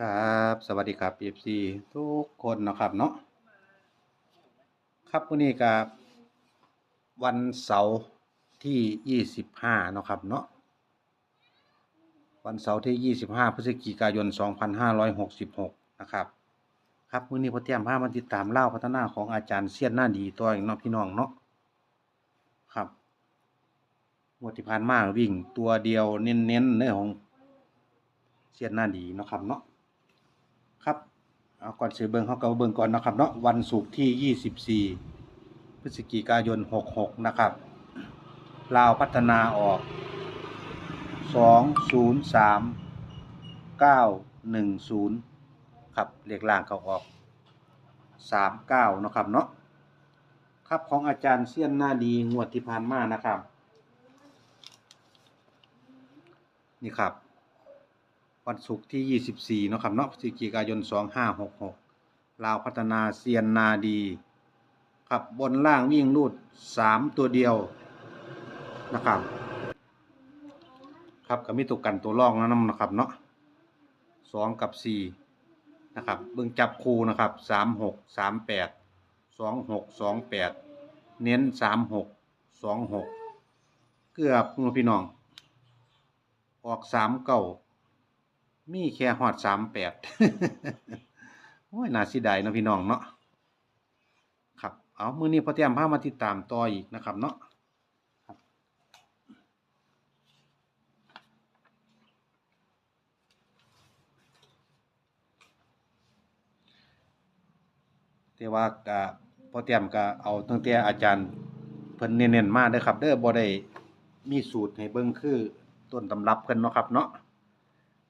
ครับสวัสดีครับ FC ทุกคนนะครับเนาะครับวันนี้กับวันเสาร์ที่ 25นาะครับเนาะวันเสาร์ที่ 25 พฤศจิกายน 2566 นะครับครับวันนี้พอเตรียมพามาติดตามเล่าพัฒนาของอาจารย์เซียนหน้าดีตัวเองเนาะพี่น้องเนาะครับงวดที่ผ่านมาวิ่งตัวเดียวเน้นๆเนื้อของเซียนหน้าดีนะครับเนาะ ครับเอาก่อนเสือเบิงเขาก็เบิงก่อนนะครับเนาะวันศุกร์ที่ 24 พฤศจิกายน 66 นะครับ ลาวพัฒนาออก 203 910 ครับเลขล่างเขาออก 39 นะครับเนาะครับของอาจารย์เซียนหน้าดีงวดที่ผ่านมานะครับ นี่ครับ วันศุกร์ที่ 24 เนาะครับเนาะพฤศจิกายน 2566 ลาวพัฒนาเซียนนาดีครับบนล่างวิ่งรูด 3 ตัวเดียวนะครับ ครับก็มีตัวกันตัวร่องแล้ำนะครับเนาะ2กับ4นะครับเบิ่งจับคูนะครับ36 38 26 28เน้น36 26เกือบพี่น้อง ออก3เก้า มีแค่ฮอดสามแปดโอ้ยน่าเสิดายนะพี่น้องเนาะครับ เอามือนี้พอเตรียมพามาติดตามต่ออีกนะครับเนาะแต่ว่าก็พอเตรียมก็เอาตั้งแต่อาจารย์เพิ่นเน้นๆมาเด้อครับ เด้อบ่ได้มีสูตรให้เบิ่งคือต้นตำรับเพิ่นเนาะครับเนาะ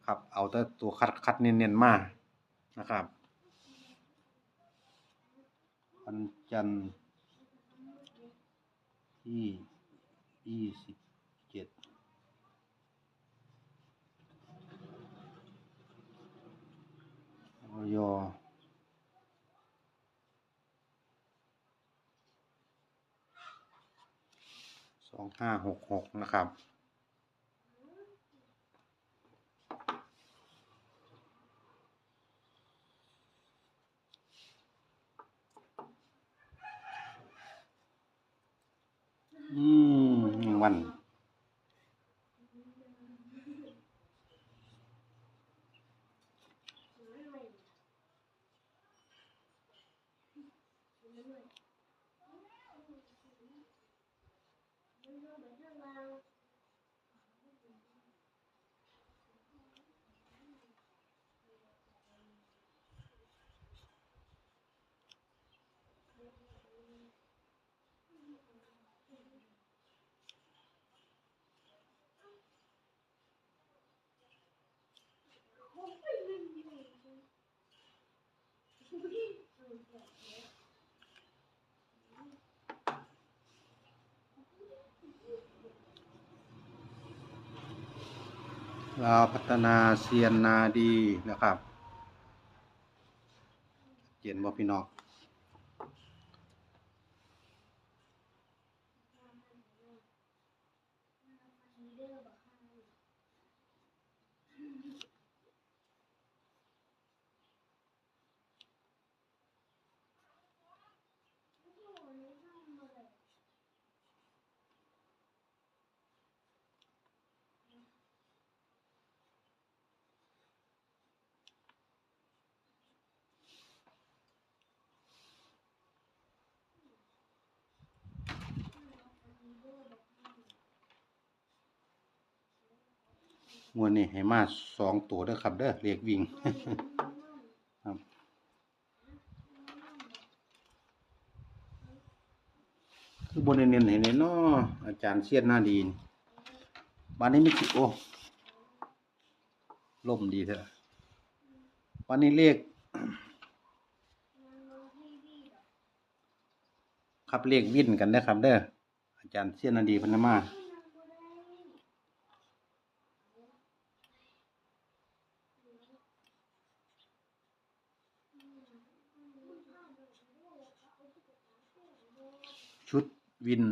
ครับ เอาแต่ตัวคัดคัดเน้นๆมานะครับวันจันทร์ที่ยี่สิบเจ็ดอยสองห้าหกหกนะครับ อื ม ลาวพัฒนาเซียนนาดีนะครับเขียนบ่พี่น้อง งวดนี้ให้มาสองตัวเด้อครับเด้อเรียกวิ่งครับคือบนเน้นๆเห็นเนาะอาจารย์เสียนหน้าดีนบ้านนี้ไมีสิโอ้ล่มดีเถอะบ้านนี้เลขครับเลขวิ่นกันนะครับเด้ออาจารย์เสียนหนาดีพนมา วิน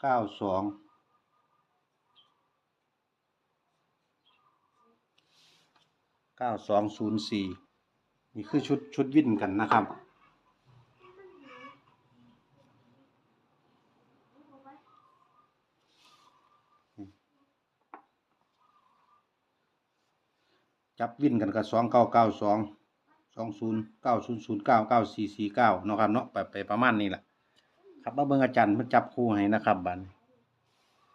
เก้าสองเก้าสองศูนย์สี่นี่คือชุดชุดวิ่นกันนะครับ จับวิ่นกันกับสองเก้าเก้าสองสองศูนย์เก้าศูนย์ศูนย์เก้าเก้าสี่สี่เก้านาะครับเนาะไปไปประมาณนี้แหละครับมาเบิ่งอาจารย์เพิ่นจับคู่ให้นะครับบันี้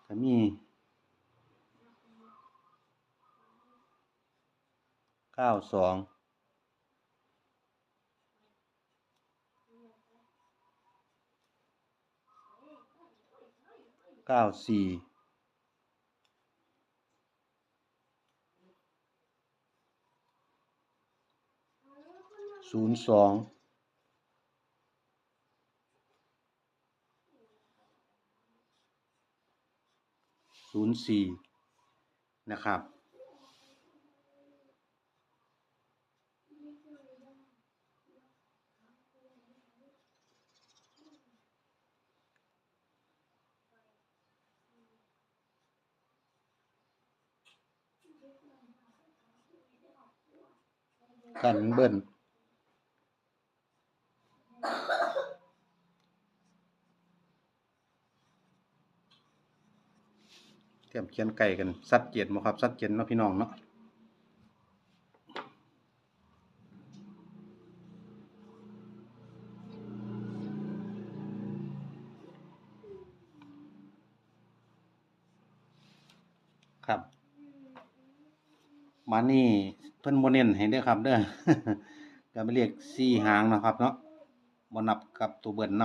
ก็มีเก้าสองเก้าสี่ ศูนย์สองศูนย์สี่นะครับกันเบิ้ลเตรีย มเขียนไก่กันสัดเจียนบ่ครับสัดเจียนเนาะพี่น้องเนาะครับ มานี่เพิ่นบ่เน้นให้เด้อครับ เด้อก็ไปเรียกสี่หางนะครับ เนาะบนับกับตัวเบิ้ลน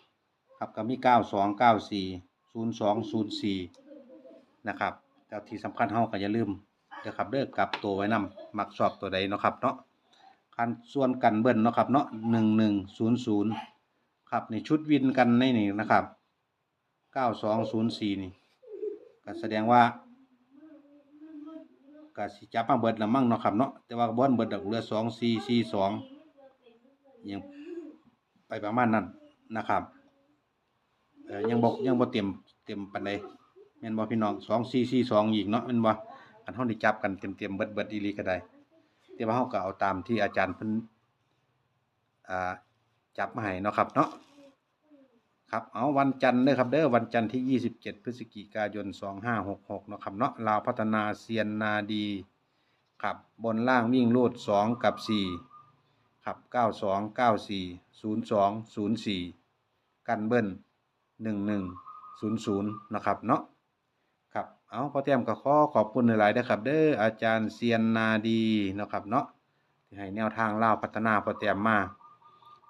ำครับก็มีเก้าสองเก้าสี่ศูนย์สองศูนย์สี่ นะครับแต่ที่สำคัญเฮาก็อย่าลืมเด้อครับเด้อกลับตัวไว้นำมักชอบตัวใดเนาะครับเนาะคันส่วนกันเบิ้ลเนาะครับเนาะหนึ่งหนึ่งศูนย์ศูนย์ครับในชุดวินกันในนี่นะครับเก้าสองศูนย์สี่นี่ก็แสดงว่าก็สิจับมาเบิดละมั่งเนาะครับเนาะแต่ว่าบอนเบิดดอกเหลือสองสี่สี่สองยังไปประมาณนั้นนะครับยังบ่ยังบ่เต็มเต็มปานใด ม่นบ่พี่น้องสองสี่สี่สองอีกเนาะม่นบ่อันเฮาได้จับกันเต็มเต็มเบิดเบิดอีหลีก็ได้แต่ว่าเฮาก็เอาตามที่อาจารย์เพิ่นอ่าจับมาให้เนาะครับเนาะครับเอาวันจันทร์เด้อครับเด้อวันจันทร์ที่ 27 พฤศจิกายน 2566เนาะครับเนาะลาวพัฒนาเซียนนาดีครับบนล่างวิ่งรูด 2 กับ 4 ครับ 92 94 02 04 กันเบิ้ล11 00 นะครับเนาะครับ เอาพอเตรียมก็ขอขอบคุณหลายๆนะครับ เด้ออาจารย์เซียนนาดีนะครับเนาะที่ให้แนวทางเล่าพัฒนาพอเตรียมมา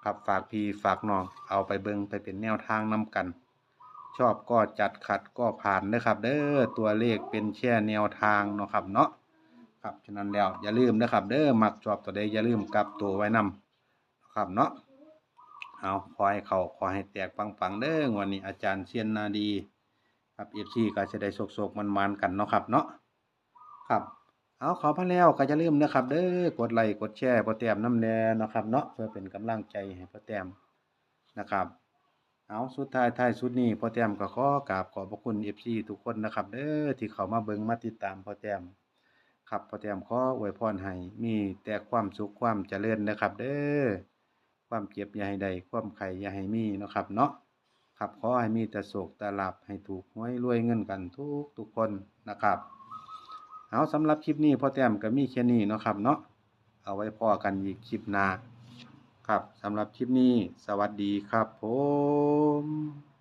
ครับฝากพี่ฝากน้องเอาไปเบิงไปเป็นแนวทางนำกัน ชอบก็จัดขัดก็ผ่านนะครับ เด้อตัวเลขเป็นแค่แนวทางเนาะครับเนาะครับฉะนั้นแล้วอย่าลืมนะครับ เด้อมักชอบตัวใดอย่าลืมกลับตัวไว้นำครับเนาะเอาขอให้เขาขอให้แตกปังๆเด้อวันนี้อาจารย์เชียนนาดี ครับเอฟซีก็จะได้โศกๆมันๆกันเนาะครับเนาะครับ เอาขอพระแล้วก็จะลืมนะครับเด้อกดไลค์กดแชร์พอแต้มน้ำแน่นะครับเนาะเพื่อเป็นกำลังใจให้พอแต้มนะครับ เอาสุดท้ายท้ายสุดนี้พอแต้มก็ขอกราบขอบพระคุณเอฟซีทุกคนนะครับเด้อที่เขามาเบิ่งมาติดตามพอแต้มครับพอแต้มขออวยพรให้มีแต่ความสุขความเจริญนะครับ เด้อความเจ็บอย่าให้ใดความไข่อย่าให้มีนะครับเนาะ ครับขอให้มีแต่โศกแต่หลับให้ถูกหวยรวยเงินกันทุกทุกคนนะครับเอาสำหรับคลิปนี้พ่อแต้มก็มีแค่นี้เนาะครับเนาะเอาไว้พอกันอีกคลิปหน้าครับสำหรับคลิปนี้สวัสดีครับผม